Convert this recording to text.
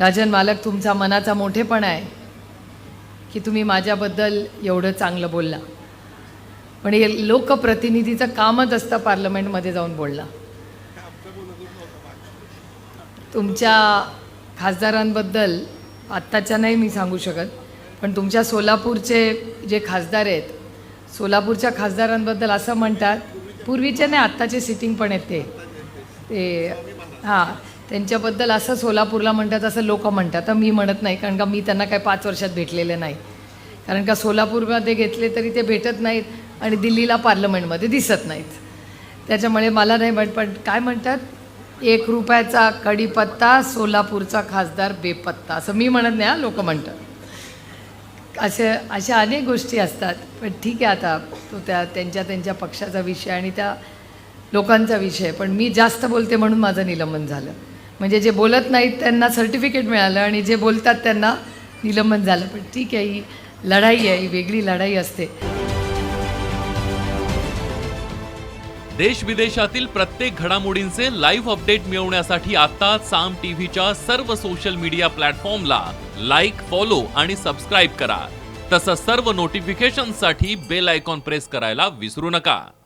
राजन मालक तुमचा मनाचा मोठेपणा आहे की तुम्ही माझ्याबद्दल एवढं चांगलं बोलला. पण हे लोकप्रतिनिधीचं कामच असतं पार्लमेंटमध्ये जाऊन बोलला तुमच्या खासदारांबद्दल आत्ताच्या नाही मी सांगू शकत पण तुमच्या सोलापूरचे जे खासदार आहेत सोलापूरच्या खासदारांबद्दल असं म्हणतात पूर्वीचे नाही आत्ताचे सिटिंग पण आहेत ते. ते हां त्यांच्याबद्दल असं सोलापूरला म्हणतात असं लोक म्हणतात. तर मी म्हणत नाही कारण का मी त्यांना काय पाच वर्षात भेटलेले नाही. कारण का सोलापूरमध्ये घेतले तरी ते भेटत नाहीत आणि दिल्लीला पार्लमेंटमध्ये दिसत नाहीत. त्याच्यामुळे मला नाही म्हण पण काय म्हणतात? एक रुपयाचा कढीपत्ता सोलापूरचा खासदार बेपत्ता. असं मी म्हणत नाही हा लोक म्हणतात. असे अशा अनेक गोष्टी असतात. पण ठीक आहे आता तो त्या त्यांच्या त्यांच्या पक्षाचा विषय आणि त्या लोकांचा विषय. पण मी जास्त बोलते म्हणून माझं निलंबन झालं. म्हणजे जे बोलत नाहीत त्यांना सर्टिफिकेट मिळालं आणि जे बोलतात त्यांना निलंबन झालं. पण ठीक आहे ही लढाई आहे ही वेगळी लढाई असते. देश विदेशातील प्रत्येक घडामोडींचे लाईव्ह अपडेट मिळवण्यासाठी आता साम टीव्हीच्या सर्व सोशल मीडिया प्लॅटफॉर्मला लाईक फॉलो आणि सबस्क्राईब करा. तसंच सर्व नोटिफिकेशनसाठी बेल आयकॉन प्रेस करायला विसरू नका.